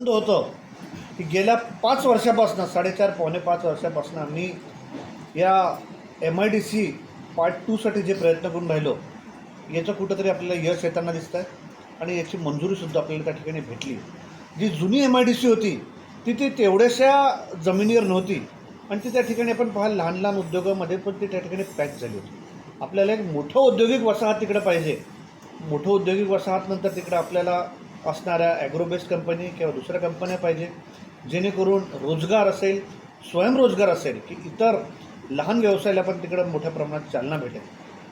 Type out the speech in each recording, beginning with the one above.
होतं. की गेल्या पाच वर्षापासून साडेचार पावणे पाच वर्षापासून आम्ही या M I D C part टूसाठी जे प्रयत्न करून राहिलो याचं कुठंतरी आपल्याला यश येताना दिसत आहे आणि याची मंजुरीसुद्धा आपल्याला त्या ठिकाणी भेटली. जी जुनी एम आय डी सी होती ती ती तेवढ्याशा जमिनीवर नव्हती आणि ती त्या ठिकाणी आपण पहा लहान लहान उद्योगामध्ये पण ती त्या ठिकाणी पॅक झाली होती. आपल्याला एक मोठं औद्योगिक वसाहत तिकडं पाहिजे. मोठं औद्योगिक वसाहतनंतर तिकडं आपल्याला असणाऱ्या ॲग्रोबेस्ड कंपनी किंवा दुसऱ्या कंपन्या पाहिजे जेणेकरून रोजगार असेल स्वयंरोजगार असेल की इतर लहान व्यवसायाला पण तिकडं मोठ्या प्रमाणात चालना भेटेल.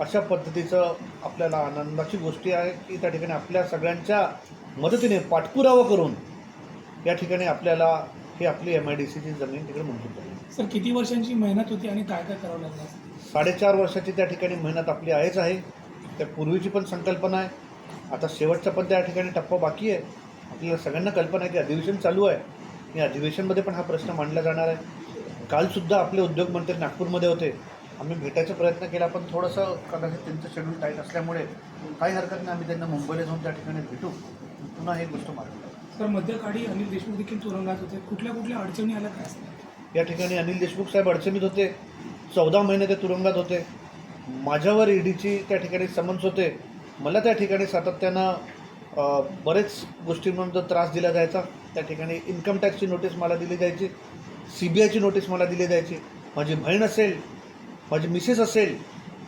अशा पद्धतीचं आपल्याला आनंदाची गोष्टी आहे की त्या ठिकाणी आपल्या सगळ्यांच्या मदतीने पाठपुरावा करून या ठिकाणी आपल्याला ही आपली एम आय डी सीची जमीन तिकडे मंजूर झाली सर किती वर्षांची मेहनत होती आणि काय काय करावं लागलं? साडेचार वर्षाची त्या ठिकाणी मेहनत आपली आहेच आहे. त्या पूर्वीची पण संकल्पना आहे. आता शेवटचा पण त्या ठिकाणी टप्पा बाकी आहे. आपल्याला सगळ्यांना कल्पना आहे की अधिवेशन चालू आहे. या अधिवेशनमध्ये पण हा प्रश्न मांडला जाणार आहे. कालसुद्धा आपले उद्योगमंत्री नागपूरमध्ये होते. आम्ही भेटायचा प्रयत्न केला पण थोडंसं कदाचित त्यांचं शेड्यूल टाईट असल्यामुळे काही हरकत नाही. आम्ही त्यांना मुंबईला जाऊन त्या ठिकाणी भेटू. पुन्हा ही गोष्ट लागू. सर मध्यकाळी अनिल देशमुख देखील तुरुंगात होते. कुठल्या कुठल्या अडचणी आल्या काय? या ठिकाणी अनिल देशमुख साहेब अडचणीत होते. चौदा महिने ते तुरुंगात होते. माझ्यावर ईडीची त्या ठिकाणी समन्स होते. मला त्या ठिकाणी सातत्यानं अ, बरेच गोष्टींमध्ये त्रास दिला जायचा. त्या ठिकाणी इन्कम टॅक्सची नोटीस मला दिली जायची. सी बी आयची नोटीस मला दिली जायची. माझी बहीण असेल माझी मिसेस असेल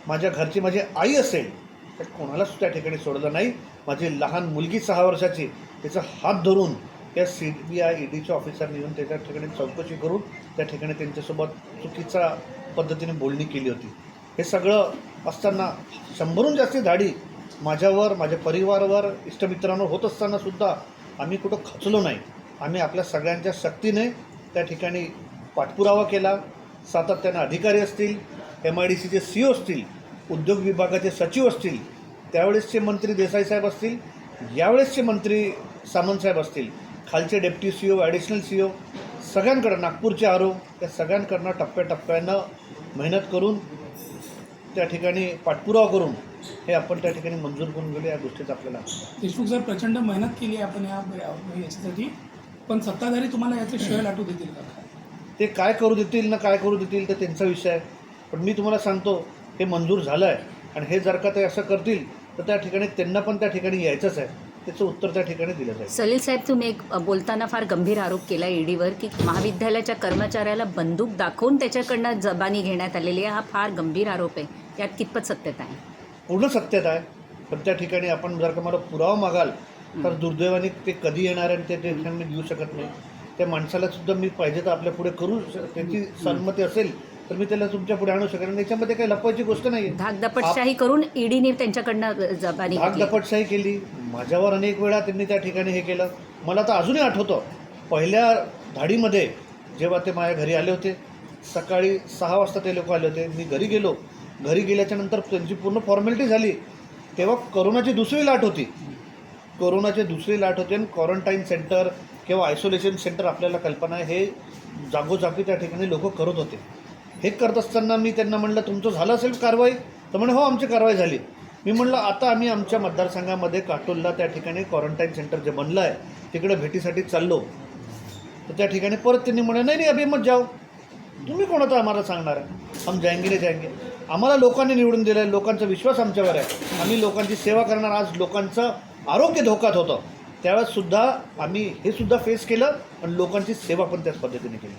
माझ्या घरची माझी आई असेल तर कोणालाच त्या ठिकाणी सोडलं नाही. माझी लहान मुलगी सहा वर्षाची तिचा हात धरून त्या सी बी आय ईडीच्या ऑफिसरने येऊन त्याच्या ठिकाणी चौकशी करून त्या ठिकाणी त्यांच्यासोबत चुकीचा पद्धतीने बोलणी केली होती. हे सगळं असताना शंभरहून जास्ती धाडी माझ्यावर माझ्या परिवारावर इष्टमित्रांवर होत असतानासुद्धा आम्ही कुठं खचलो नाही. आम्ही आपल्या सगळ्यांच्या शक्तीने त्या ठिकाणी पाठपुरावा केला. सातत्यानं अधिकारी असतील एम आय डी सीचे सी ओ असतील उद्योग विभागाचे सचिव असतील त्यावेळेसचे मंत्री देसाई साहेब असतील यावेळेसचे मंत्री सामंतसाहेब असतील खालचे deputy C O additional C O सगळ्यांकडं नागपूरचे आरो त्या सगळ्यांकडनं टप्प्याटप्प्यानं मेहनत करून त्या ठिकाणी पाठपुरावा करून हे आपण त्या ठिकाणी मंजूर करून गेलो या गोष्टीचा आपल्याला देशमुख सर प्रचंड मेहनत केली आहे आपण या याच्यासाठी. पण सत्ताधारी तुम्हाला याचे श्रेय लाटू देतील का? ते काय करू देतील ना काय करू देतील तर त्यांचा विषय आहे. पण मी तुम्हाला सांगतो हे मंजूर झालं आहे आणि हे जर का ते असं करतील तर त्या ठिकाणी त्यांना पण त्या ठिकाणी यायचंच आहे. त्याचं उत्तर त्या ठिकाणी दिलं जाईल. सलील साहेब तुम्ही एक बोलताना फार गंभीर आरोप केला ईडीवर की महाविद्यालयाच्या कर्मचाऱ्याला बंदूक दाखवून त्याच्याकडनं जबानी घेण्यात आलेली आहे. हा फार गंभीर आरोप आहे. यात कितपत सत्यता आहे? पूर्ण सत्यता आहे. पण त्या ठिकाणी आपण जर का मला पुरावा मागाल तर दुर्दैवाने ते कधी येणार आणि ते ठिकाणी मी देऊ शकत नाही. त्या माणसाला सुद्धा मी पाहिजे तर आपल्या पुढे करू श- त्याची संमती असेल तर मी त्याला तुमच्यापुढे आणू शकेन आणि याच्यामध्ये काही लपवायची गोष्ट नाही धाकदपटशाही करून ईडीने त्यांच्याकडनं अ, जबानी धाक घेतली. दपटशाही केली. माझ्यावर अनेक वेळा त्यांनी त्या ठिकाणी हे केलं. मला तर अजूनही आठवतं पहिल्या धाडीमध्ये जेव्हा ते माझ्या घरी आले होते सकाळी सहा वाजता ते लोक आले होते. मी घरी गेलो. घरी गेल्याच्यानंतर त्यांची पूर्ण फॉर्मॅलिटी झाली. तेव्हा करोनाची दुसरी लाट होती. कोरोनाची दुसरी लाट होती आणि क्वारंटाईन सेंटर किंवा आयसोलेशन सेंटर आपल्याला कल्पना आहे हे जागोजागी त्या ठिकाणी लोक करत होते. हे करत असताना मी त्यांना म्हणलं तुमचं झालं असेल कारवाई? तर म्हणे हो आमची कारवाई झाली. मी म्हणलं आता आम्ही आमच्या मतदारसंघामध्ये काटोलला त्या ठिकाणी क्वारंटाईन सेंटर जे बनलं आहे तिकडे भेटीसाठी चाललो. तर त्या ठिकाणी परत त्यांनी म्हणे नाही नाही अभिमत जाओ. तुम्ही कोणाचं आम्हाला सांगणार आहे? हम जाएंगे नाही जाएंगे आम्हाला लोकांनी निवडून दिलं आहे लोकांचा विश्वास आमच्यावर आहे. आम्ही लोकांची सेवा करणार आज लोकांचं आरोग्य धोक्यात होतं. त्यावेळेससुद्धा आम्ही हे सुद्धा फेस केलं आणि लोकांची सेवा पण त्याच पद्धतीने केली.